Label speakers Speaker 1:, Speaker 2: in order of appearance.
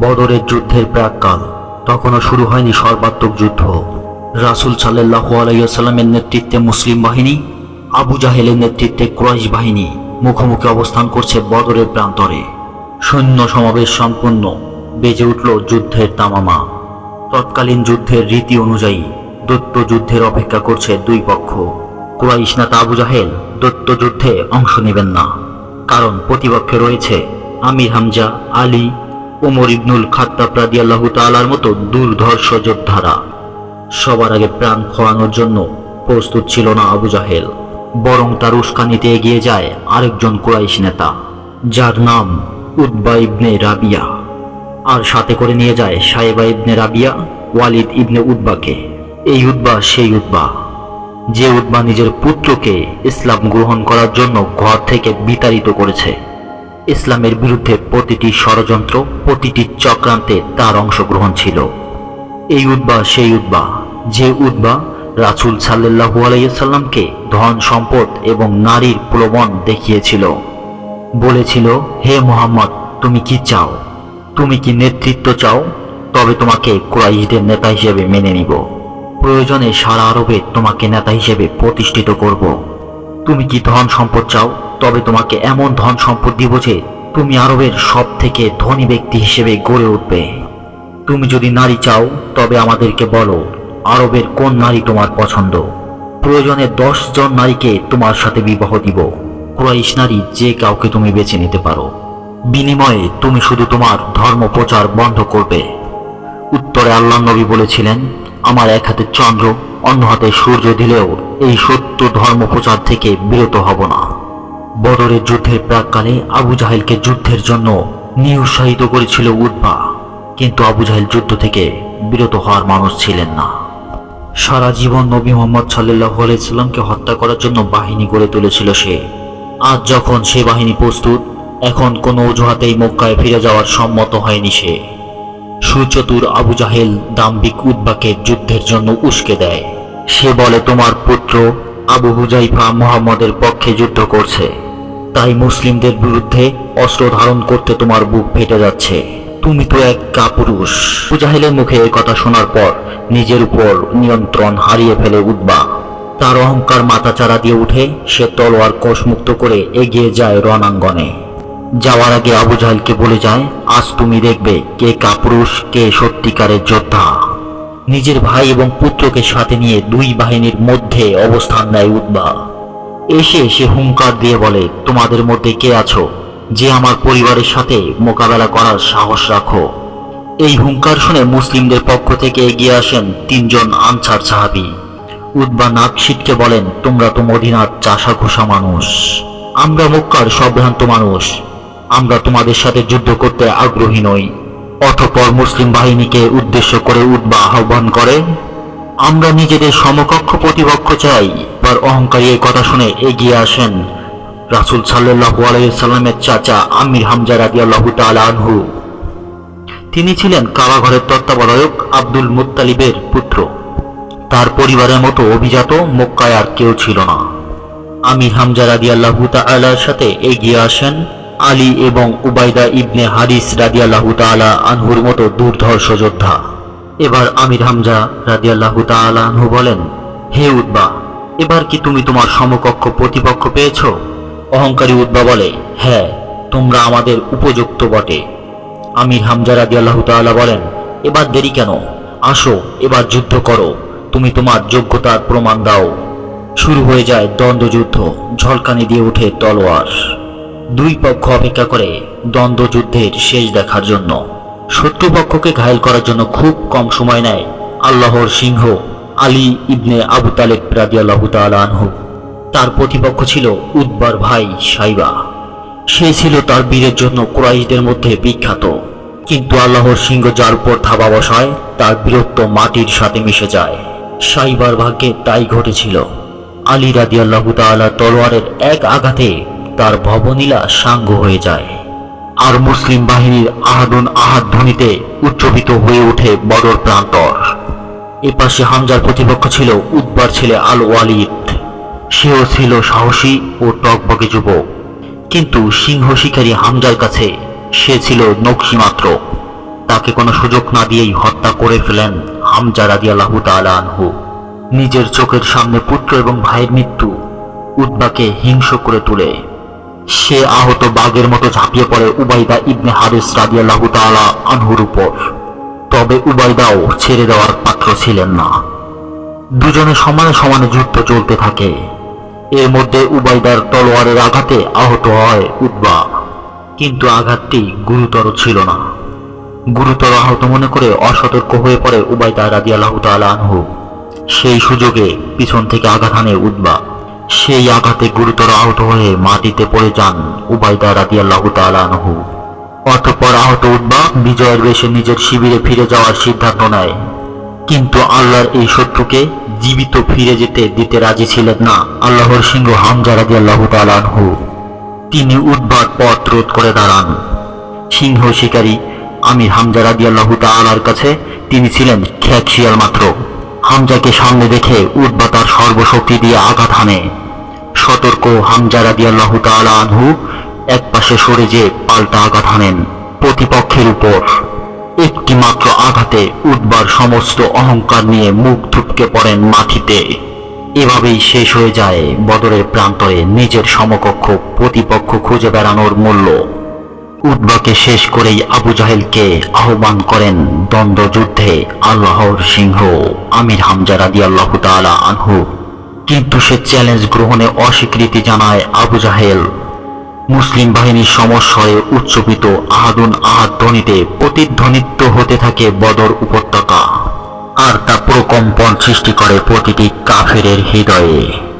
Speaker 1: বদরের যুদ্ধের প্রাককাল। তখনও শুরু হয়নি সর্বাত্মক যুদ্ধ। রাসুল সাল্লাহ আলাইসাল্লামের নেতৃত্বে মুসলিম বাহিনী, আবু জাহেলের নেতৃত্বে ক্রয়েশ বাহিনী মুখোমুখি অবস্থান করছে বদরের প্রান্তরে। সৈন্য সমাবেশ সম্পন্ন বেজে উঠল যুদ্ধের তামামা। তৎকালীন যুদ্ধের রীতি অনুযায়ী দত্ত যুদ্ধের অপেক্ষা করছে দুই পক্ষ। কুরাইশ নেতা আবু জাহেল দত্ত যুদ্ধে অংশ নেবেন না। কারণ প্রতিপক্ষে রয়েছে আমির হামজা, আলী ওমর ইবনুল খাত্তাব রাদিয়াল্লাহু তাআলার মতো দুর্ধর্ষ যোদ্ধারা। সবার আগে প্রাণ খোয়ানোর জন্য প্রস্তুত ছিল না আবু জাহেল। বরং তার উস্কানিতে এগিয়ে যায় আরেকজন কুরাইশ নেতা, যার নাম উদ্বা ইবনে রাবিয়া। আর সাথে করে নিয়ে যায় সাহেবা ইবনে রাবিয়া, ওয়ালিদ ইবনে উদ্বাকে এই উদ্বা সেই উদ্বা যে উদ্বা নিজের পুত্রকে ইসলাম গ্রহণ করার জন্য ঘর থেকে বিতাড়িত করেছে। ইসলামের বিরুদ্ধে প্রতিটি ষড়যন্ত্র, প্রতিটি চক্রান্তে তার অংশগ্রহণ ছিল। এই উদ্বা সেই উদ্বা, যে উদ্বা রাসুল সাল্লাহু আলাইসাল্লামকে ধন, সম্পদ এবং নারীর প্রবণ দেখিয়েছিল। বলেছিল, হে মোহাম্মদ, তুমি কি চাও? তুমি কি নেতৃত্ব চাও? তবে তোমাকে কুরাইশদের নেতা হিসেবে মেনে নিব। প্রয়োজনে সারা আরবে তোমাকে নেতা হিসেবে প্রতিষ্ঠিত করব। তুমি কি ধন সম্পদ চাও? তবে তোমাকে এমন ধন সম্পদ দিব যে তুমি আরবের সব থেকে ধনী ব্যক্তি হিসেবে গড়ে উঠবে। তুমি যদি নারী চাও, তবে আমাদেরকে বলো, আরবের কোন নারী তোমার পছন্দ? প্রয়োজনে দশ জন নারীকে তোমার সাথে বিবাহ দিব। কুরাইশ নারী যে কাউকে তুমি বেছে নিতে পারো। বিনিময়ে তুমি শুধু তোমার ধর্ম প্রচার বন্ধ করবে। উত্তরে আল্লাহ নবী বলেছিলেন আমার এক হাতে চন্দ্র, অন্য হাতে সূর্য দিলেও এই সত্য ধর্ম প্রচার থেকে বিরত হব না। বদরের যুদ্ধের প্রাককালে আবু জাহেলকে যুদ্ধের জন্য নিরুৎসাহিত করেছিল উদ্বা কিন্তু আবু জাহেল যুদ্ধ থেকে বিরত হওয়ার মানুষ ছিলেন না। সারা জীবন নবী মোহাম্মদ সাল্লাহ আলাইসাল্লামকে হত্যা করার জন্য বাহিনী গড়ে তুলেছিল সে। আজ যখন সে বাহিনী প্রস্তুত, এখন কোনো অজুহাতেই মক্কায় ফিরে যাওয়ার সম্মত হয়নি সে। সুচতুর আবু জাহেল দাম্বিক উদ্বাকে যুদ্ধের জন্য উস্কে দেয়। সে বলে, তোমার পুত্র আবু হুজাইফা মোহাম্মদের পক্ষে যুদ্ধ করছে। তাই মুসলিমদের বিরুদ্ধে অস্ত্র ধারণ করতে তোমার বুক ফেটে যাচ্ছে। তুমি তো এক কাপুরুষ। মুজাহিলের মুখে এই কথা শোনার পর নিজের উপর নিয়ন্ত্রণ হারিয়ে ফেলে উদ্বা। তার অহংকার মাথাচাড়া দিয়ে উঠে সে তলোয়ার কোষমুক্ত করে এগিয়ে যায় রণাঙ্গনে। যাওয়ার আগে আবু জাহেলকে বলে যায় আজ তুমি দেখবে কে কাপুরুষ, কে সত্যিকারের যোদ্ধা। নিজের ভাই এবং পুত্রকে সাথে নিয়ে দুই বাহিনীর মধ্যে অবস্থান নেয় উদ্বা এসে সে হুঙ্কার দিয়ে বলে, তোমাদের মধ্যে কে আছো? যে আমার পরিবারের সাথে মোকাবেলা করার সাহস রাখো। এই হুঙ্কার শুনে মুসলিমদের পক্ষ থেকে এগিয়ে আসেন তিনজন আনসার সাহাবি। উদ্বা নাকশিটকে বলেন, তোমরা তো মদিনার চাষা ঘোষা মানুষ। আমরা মক্কার সম্ভ্রান্ত মানুষ। আমরা তোমাদের সাথে যুদ্ধ করতে আগ্রহী নই। অতঃপর মুসলিম বাহিনীকে উদ্দেশ্য করে উদ্বা আহ্বান করে, আমরা নিজেদের সমকক্ষ প্রতিপক্ষ চাই। এবার অহংকারী এই কথা শুনে এগিয়ে আসেন রাসুল সাল্লাহ আলাইসাল্লামের চাচা আমির হামজা রাজি আল্লাহ আনহু। তিনি ছিলেন কারাঘরের তত্ত্বাবধায়ক আব্দুল মুত্তালিবের পুত্র। তার পরিবারের মতো অভিজাত মক্কায় আর কেউ ছিল না। আমির হামজা রাদি আল্লাহ তালার সাথে এগিয়ে আসেন আলী এবং উবাইদা ইবনে হারিস রাদি আল্লাহ তালা আনহুর মতো দুর্ধর্ষ যোদ্ধা। এবার আমির হামজা রাদি আল্লাহ তালা আনহু বলেন, হে উদ্বা এবার কি তুমি তোমার সমকক্ষ প্রতিপক্ষ পেয়েছ? অহংকারী উদ্বা বলে হ্যাঁ তোমরা আমাদের উপযুক্ত বটে। আমির হামজা রাদি আল্লাহ তালা বলেন, এবার দেরি কেন? আসো, এবার যুদ্ধ করো। তুমি তোমার যোগ্যতার প্রমাণ দাও। শুরু হয়ে যায় দ্বন্দ্বযুদ্ধ, ঝলকানি দিয়ে উঠে তলোয়ার। দুই পক্ষ অপেক্ষা করে দ্বন্দ্বযুদ্ধের শেষ দেখার জন্য। শত্রুপক্ষকে ঘায়েল করার জন্য খুব কম সময় নেয় আল্লাহর সিংহ আলী ইবনে আবু রাদিয়াল্লাহু আনহু। তার প্রতিপক্ষ ছিল উদ্বার ভাই সাইবা। সে ছিল তার বীরের জন্য কুরাইশদের মধ্যে বিখ্যাত। কিন্তু আল্লাহর সিংহ যার উপর থাবা বসায়, তার বীরত্ব মাটির সাথে মিশে যায়। সাইবার ভাগ্যে তাই ঘটেছিল। আলী রাদি আল্লাহ তালা তলোয়ারের এক আঘাতে তার ভবনীলা সাঙ্গ হয়ে যায়। আর মুসলিম বাহিনীর আহাদুন আহাদ ধ্বনিতে উচ্চবিত হয়ে ওঠে বদর প্রান্তর। এপাশে হামজার প্রতিপক্ষ ছিল উদ্বার ছেলে আল ওয়ালিদ। সেও ছিল সাহসী ও টকবকে যুবক। কিন্তু সিংহ শিকারী হামজার কাছে সে ছিল নকশি মাত্র। তাকে কোনো সুযোগ না দিয়েই হত্যা করে ফেলেন হামজা রাদিয়াল্লাহু তাআলা আনহু। নিজের চোখের সামনে পুত্র এবং ভাইয়ের মৃত্যু উদ্বাকে হিংস করে তোলে। সে আহত বাঘের মতো ঝাঁপিয়ে পড়ে উবাইদা ইবনে হারিস রাদিয়াল্লাহু তাআলা আনহুর উপর। তবে উবাইদাও ছেড়ে দেওয়ার পাত্র ছিলেন না। দুজনে সমানে সমানে যুদ্ধ চলতে থাকে। এর মধ্যে উবাইদার তলোয়ারের আঘাতে আহত হয় উদ্বা কিন্তু আঘাতটি গুরুতর ছিল না। গুরুতর আহত মনে করে অসতর্ক হয়ে পড়ে উবাইদা রাদিয়াল্লাহু তাআলা আনহু। সেই সুযোগে পিছন থেকে আঘাত হানে উদ্বা সেই আঘাতে গুরুতর আহত হয়ে মাটিতে পড়ে যান উবাইদা রাদিয়াল্লাহু তাআলা আনহু। অতঃপর আহত উদ্বা বিজয়ের বেশে নিজের শিবিরে ফিরে যাওয়ার সিদ্ধান্ত নেয়। কিন্তু আল্লাহর এই শত্রুকে জীবিত ফিরে যেতে দিতে রাজি ছিলেন না আল্লাহর সিংহ হামজা রাদিয়াল্লাহু তাআলা আনহু। তিনি উদ্বার পথ রোধ করে দাঁড়ান। সিংহ শিকারী আমির হামজা রাদিয়াল্লাহু তাআলার কাছে তিনি ছিলেন খ্যাক শিয়াল মাত্র। হামজাকে সামনে দেখে উদ্বা তার সর্বশক্তি দিয়ে আঘাত হানে। সতর্ক হামজা রাদিয়াল্লাহু তাআলা আনহু এক পাশে সরে যে পাল্টা আঘাত হানেন প্রতিপক্ষের উপর। একটি মাত্র আঘাতে উদ্বার সমস্ত অহংকার নিয়ে মুখ থুপকে পড়েন মাটিতে। এভাবেই শেষ হয়ে যায় বদরের প্রান্তরে নিজের সমকক্ষ প্রতিপক্ষ খুঁজে বেড়ানোর মূল্য। উদ্বাকে শেষ করেই আবু জাহেলকে আহ্বান করেন দ্বন্দ্ব যুদ্ধে আল্লাহর সিংহ আমির হামজা রাদি আল্লাহ তাআলা আনহু। কিন্তু সে চ্যালেঞ্জ গ্রহণে অস্বীকৃতি জানায় আবু জাহেল। মুসলিম বাহিনীর সমস্যায় উচ্চপিত আহাদুন আহাদ ধ্বনিতে প্রতিধ্বনিত হতে থাকে বদর উপত্যকা। আর তা প্রকম্পন সৃষ্টি করে প্রতিটি কাফেরের হৃদয়ে।